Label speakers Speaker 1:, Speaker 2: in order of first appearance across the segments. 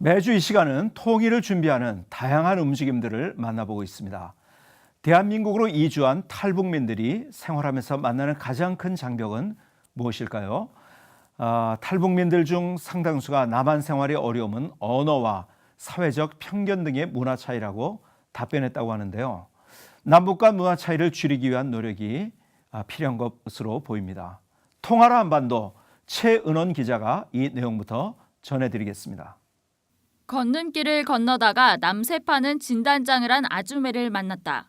Speaker 1: 매주 이 시간은 통일을 준비하는 다양한 움직임들을 만나보고 있습니다. 대한민국으로 이주한 탈북민들이 생활하면서 만나는 가장 큰 장벽은 무엇일까요? 아, 탈북민들 중 상당수가 남한 생활의 어려움은 언어와 사회적 편견 등의 문화 차이라고 답변했다고 하는데요. 남북 간 문화 차이를 줄이기 위한 노력이 아, 필요한 것으로 보입니다. 통하라 한반도 최은원 기자가 이 내용부터 전해드리겠습니다.
Speaker 2: 건넌길을 건너다가 남새 파는 진단장을 한 아주매를 만났다.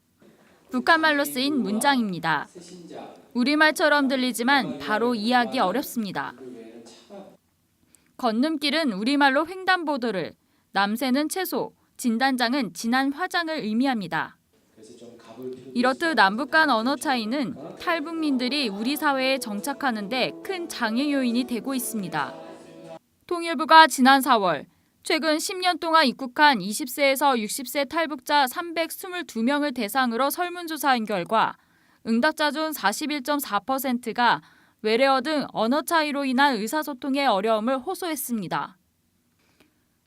Speaker 2: 북한말로 쓰인 문장입니다. 우리말처럼 들리지만 바로 이해하기 어렵습니다. 건넌길은 우리말로 횡단보도를, 남새는 채소, 진단장은 진한 화장을 의미합니다. 이렇듯 남북 간 언어 차이는 탈북민들이 우리 사회에 정착하는데 큰 장애 요인이 되고 있습니다. 통일부가 지난 4월 최근 10년 동안 입국한 20세에서 60세 탈북자 322명을 대상으로 설문조사한 결과 응답자 중 41.4%가 외래어 등 언어 차이로 인한 의사소통의 어려움을 호소했습니다.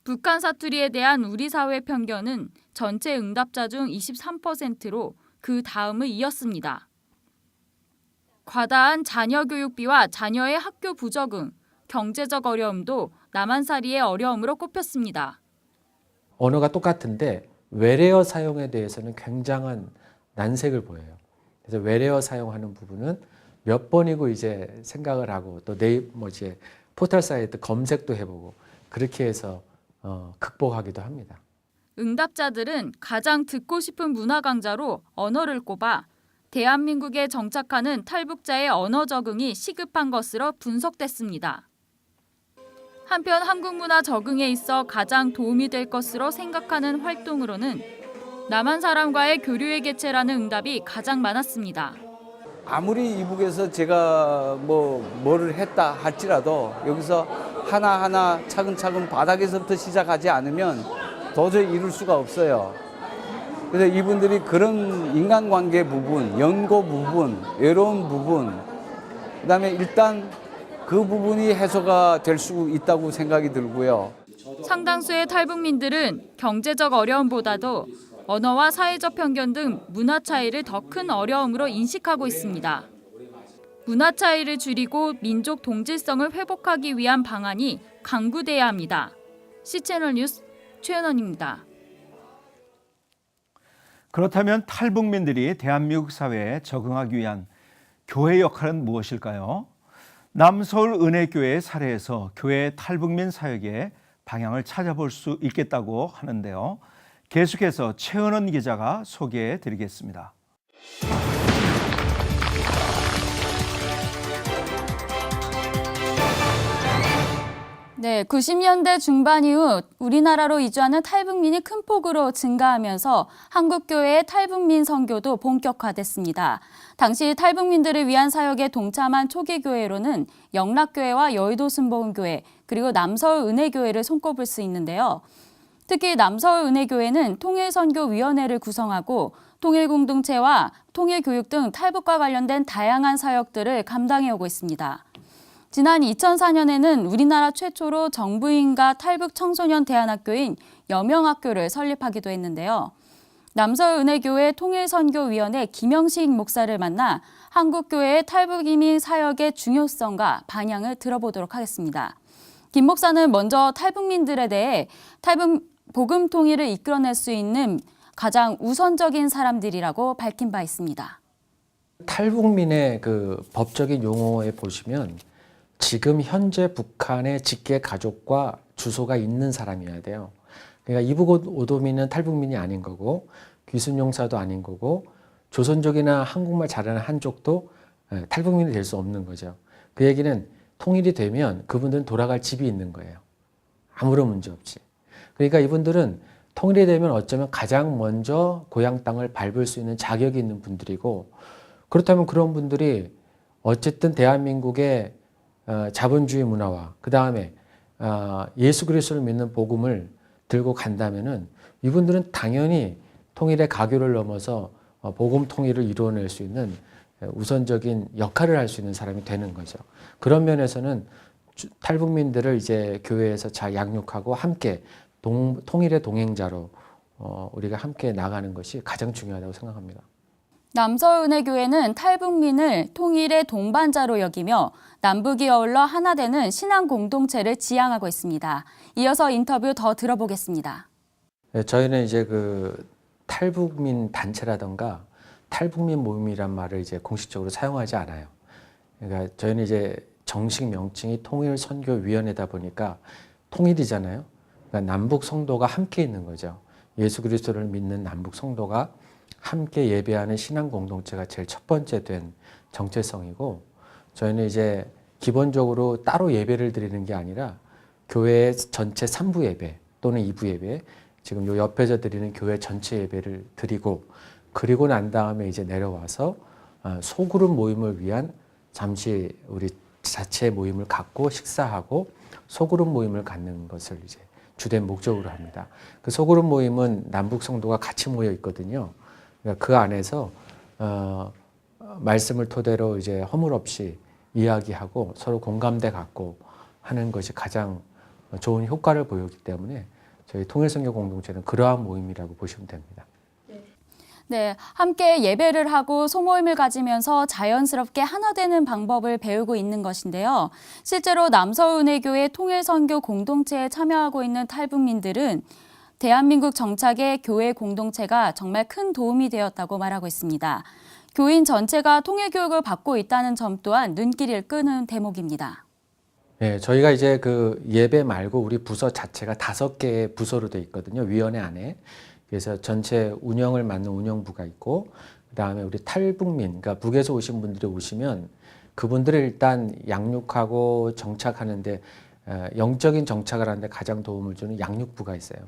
Speaker 2: 북한 사투리에 대한 우리 사회 편견은 전체 응답자 중 23%로 그 다음을 이었습니다. 과다한 자녀 교육비와 자녀의 학교 부적응, 경제적 어려움도 남한살이의 어려움으로 꼽혔습니다.
Speaker 3: 언어가 똑같은데 외래어 사용에 대해서는 굉장한 난색을 보여요. 그래서 외래어 사용하는 부분은 몇 번이고 이제 생각을 하고 또 네이 뭐 이제 포털 사이트 검색도 해보고 그렇게 해서 어, 극복하기도 합니다.
Speaker 2: 응답자들은 가장 듣고 싶은 문화 강자로 언어를 꼽아 대한민국에 정착하는 탈북자의 언어 적응이 시급한 것으로 분석됐습니다. 한편 한국 문화 적응에 있어 가장 도움이 될 것으로 생각하는 활동으로는 남한 사람과의 교류의 개체라는 응답이 가장 많았습니다.
Speaker 4: 아무리 이북에서 제가 뭐 뭐를 했다 할지라도 여기서 하나하나 차근차근 바닥에서부터 시작하지 않으면 도저히 이룰 수가 없어요. 그래서 이분들이 그런 인간관계 부분, 연고 부분, 외로운 부분, 그 다음에 일단 그 부분이 해소가 될 수 있다고 생각이 들고요.
Speaker 2: 상당수의 탈북민들은 경제적 어려움보다도 언어와 사회적 편견 등 문화 차이를 더 큰 어려움으로 인식하고 있습니다. 문화 차이를 줄이고 민족 동질성을 회복하기 위한 방안이 강구돼야 합니다. C채널 뉴스 최연원입니다.
Speaker 1: 그렇다면 탈북민들이 대한민국 사회에 적응하기 위한 교회 역할은 무엇일까요? 남서울 은혜교회 사례에서 교회 탈북민 사역의 방향을 찾아볼 수 있겠다고 하는데요. 계속해서 최은원 기자가 소개해 드리겠습니다.
Speaker 2: 네, 90년대 중반 이후 우리나라로 이주하는 탈북민이 큰 폭으로 증가하면서 한국교회의 탈북민 선교도 본격화됐습니다. 당시 탈북민들을 위한 사역에 동참한 초기 교회로는 영락교회와 여의도 순복음교회 그리고 남서울 은혜교회를 손꼽을 수 있는데요. 특히 남서울 은혜교회는 통일선교위원회를 구성하고 통일공동체와 통일교육 등 탈북과 관련된 다양한 사역들을 감당해 오고 있습니다. 지난 2004년에는 우리나라 최초로 정부인가 탈북 청소년 대안학교인 여명학교를 설립하기도 했는데요. 남서은혜교회 통일선교위원회 김영식 목사를 만나 한국교회의 탈북이민 사역의 중요성과 방향을 들어보도록 하겠습니다. 김 목사는 먼저 탈북민들에 대해 탈북 복음 통일을 이끌어낼 수 있는 가장 우선적인 사람들이라고 밝힌 바 있습니다.
Speaker 3: 탈북민의 그 법적인 용어에 보시면 지금 현재 북한의 직계 가족과 주소가 있는 사람이어야 돼요. 그러니까 이북 오도민은 탈북민이 아닌 거고 귀순용사도 아닌 거고 조선족이나 한국말 잘하는 한족도 예, 탈북민이 될 수 없는 거죠. 그 얘기는 통일이 되면 그분들은 돌아갈 집이 있는 거예요. 아무런 문제 없이. 그러니까 이분들은 통일이 되면 어쩌면 가장 먼저 고향 땅을 밟을 수 있는 자격이 있는 분들이고 그렇다면 그런 분들이 어쨌든 대한민국의 어, 자본주의 문화와 그 다음에 어, 예수 그리스도를 믿는 복음을 들고 간다면은 이분들은 당연히 통일의 가교를 넘어서 어, 복음 통일을 이루어낼 수 있는 우선적인 역할을 할 수 있는 사람이 되는 거죠. 그런 면에서는 탈북민들을 이제 교회에서 잘 양육하고 함께 동, 통일의 동행자로 어, 우리가 함께 나가는 것이 가장 중요하다고 생각합니다.
Speaker 2: 남서은혜교회는 탈북민을 통일의 동반자로 여기며 남북이 어울러 하나 되는 신앙 공동체를 지향하고 있습니다. 이어서 인터뷰 더 들어보겠습니다.
Speaker 3: 네, 저희는 이제 그 탈북민 단체라던가 탈북민 모임이란 말을 이제 공식적으로 사용하지 않아요. 그러니까 저희는 이제 정식 명칭이 통일선교위원회다 보니까 통일이잖아요. 그러니까 남북 성도가 함께 있는 거죠. 예수 그리스도를 믿는 남북 성도가 함께 예배하는 신앙 공동체가 제일 첫 번째 된 정체성이고 저희는 이제 기본적으로 따로 예배를 드리는 게 아니라 교회 전체 3부 예배 또는 2부 예배 지금 요 옆에서 드리는 교회 전체 예배를 드리고 그리고 난 다음에 이제 내려와서 어, 소그룹 모임을 위한 잠시 우리 자체 모임을 갖고 식사하고 소그룹 모임을 갖는 것을 이제 주된 목적으로 합니다. 그 소그룹 모임은 남북 성도가 같이 모여 있거든요. 그러니까 그 안에서 어, 어, 말씀을 토대로 이제 허물 없이 이야기하고 서로 공감대 갖고 하는 것이 가장 좋은 효과를 보였기 때문에 저희 통일성교 공동체는 그러한 모임이라고 보시면 됩니다.
Speaker 2: 네, 함께 예배를 하고 소모임을 가지면서 자연스럽게 하나 되는 방법을 배우고 있는 것인데요. 실제로 남서은혜교회 통일선교 공동체에 참여하고 있는 탈북민들은 대한민국 정착에 교회 공동체가 정말 큰 도움이 되었다고 말하고 있습니다. 교인 전체가 통일 교육을 받고 있다는 점 또한 눈길을 끄는 대목입니다.
Speaker 3: 네, 저희가 이제 그 예배 말고 우리 부서 자체가 다섯 개의 부서로 돼 있거든요. 위원회 안에. 그래서 전체 운영을 맡는 운영부가 있고, 그 다음에 우리 탈북민, 그러니까 북에서 오신 분들이 오시면 그분들을 일단 양육하고 정착하는데 어, 영적인 정착을 하는데 가장 도움을 주는 양육부가 있어요.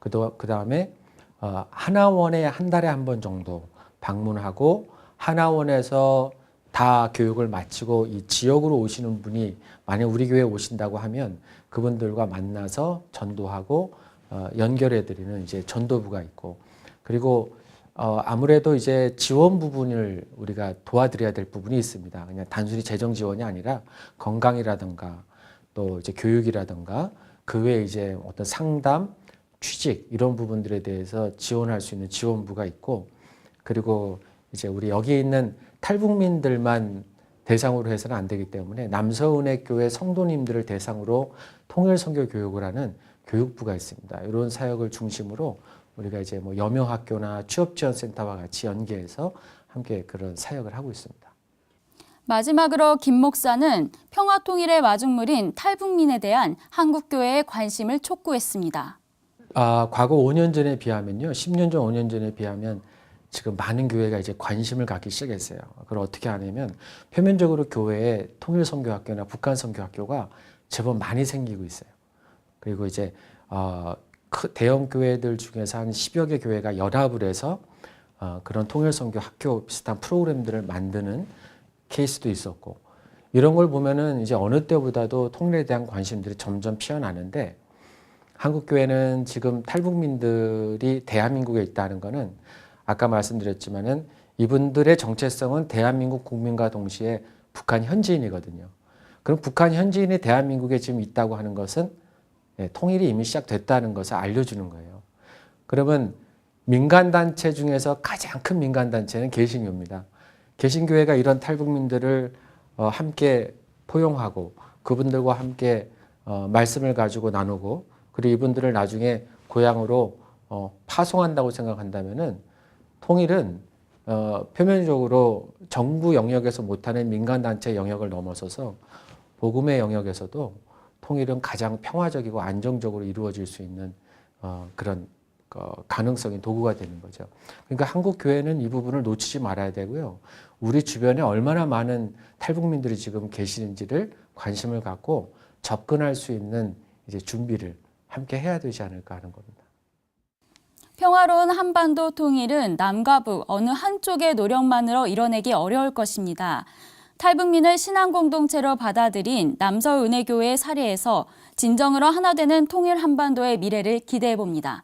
Speaker 3: 그 다음에 어, 하나원에 한 달에 한 번 정도 방문하고 하나원에서 다 교육을 마치고 이 지역으로 오시는 분이 만약 우리 교회에 오신다고 하면 그분들과 만나서 전도하고 어, 연결해 드리는 이제 전도부가 있고 그리고 어, 아무래도 이제 지원 부분을 우리가 도와드려야 될 부분이 있습니다. 그냥 단순히 재정 지원이 아니라 건강이라든가 또 이제 교육이라든가 그 외에 이제 어떤 상담, 취직 이런 부분들에 대해서 지원할 수 있는 지원부가 있고 그리고 이제 우리 여기 있는 탈북민들만 대상으로 해서는 안 되기 때문에 남서은혜 교회 성도님들을 대상으로 통일 선교 교육을 하는 교육부가 있습니다. 이런 사역을 중심으로 우리가 이제 뭐 여명학교나 취업지원센터와 같이 연계해서 함께 그런 사역을 하고 있습니다.
Speaker 2: 마지막으로 김 목사는 평화통일의 마중물인 탈북민에 대한 한국교회의 관심을 촉구했습니다.
Speaker 3: 아, 과거 5년 전에 비하면요. 10년 전, 5년 전에 비하면 지금 많은 교회가 이제 관심을 갖기 시작했어요. 그걸 어떻게 하냐면 표면적으로 교회에 통일 선교학교나 북한 선교학교가 제법 많이 생기고 있어요. 그리고 이제 어, 대형 교회들 중에서 한 10여 개 교회가 연합을 해서 어, 그런 통일 선교 학교 비슷한 프로그램들을 만드는 케이스도 있었고 이런 걸 보면은 이제 어느 때보다도 통일에 대한 관심들이 점점 피어나는데 한국 교회는 지금 탈북민들이 대한민국에 있다는 것은 아까 말씀드렸지만은 이분들의 정체성은 대한민국 국민과 동시에 북한 현지인이거든요. 그럼 북한 현지인이 대한민국에 지금 있다고 하는 것은 예, 통일이 이미 시작됐다는 것을 알려주는 거예요. 그러면 민간단체 중에서 가장 큰 민간단체는 개신교입니다. 개신교회가 이런 탈북민들을 어, 함께 포용하고 그분들과 함께 어, 말씀을 가지고 나누고 그리고 이분들을 나중에 고향으로 어, 파송한다고 생각한다면은 통일은 어, 표면적으로 정부 영역에서 못하는 민간 단체 영역을 넘어서서 복음의 영역에서도 통일은 가장 평화적이고 안정적으로 이루어질 수 있는 어, 그런 어, 가능성이 도구가 되는 거죠. 그러니까 한국 교회는 이 부분을 놓치지 말아야 되고요. 우리 주변에 얼마나 많은 탈북민들이 지금 계시는지를 관심을 갖고 접근할 수 있는 이제 준비를 함께 해야 되지 않을까 하는 겁니다.
Speaker 2: 평화로운 한반도 통일은 남과 북 어느 한쪽의 노력만으로 이뤄내기 어려울 것입니다. 탈북민을 신앙 공동체로 받아들인 남서은혜교회의 사례에서 진정으로 하나 되는 통일 한반도의 미래를 기대해 봅니다.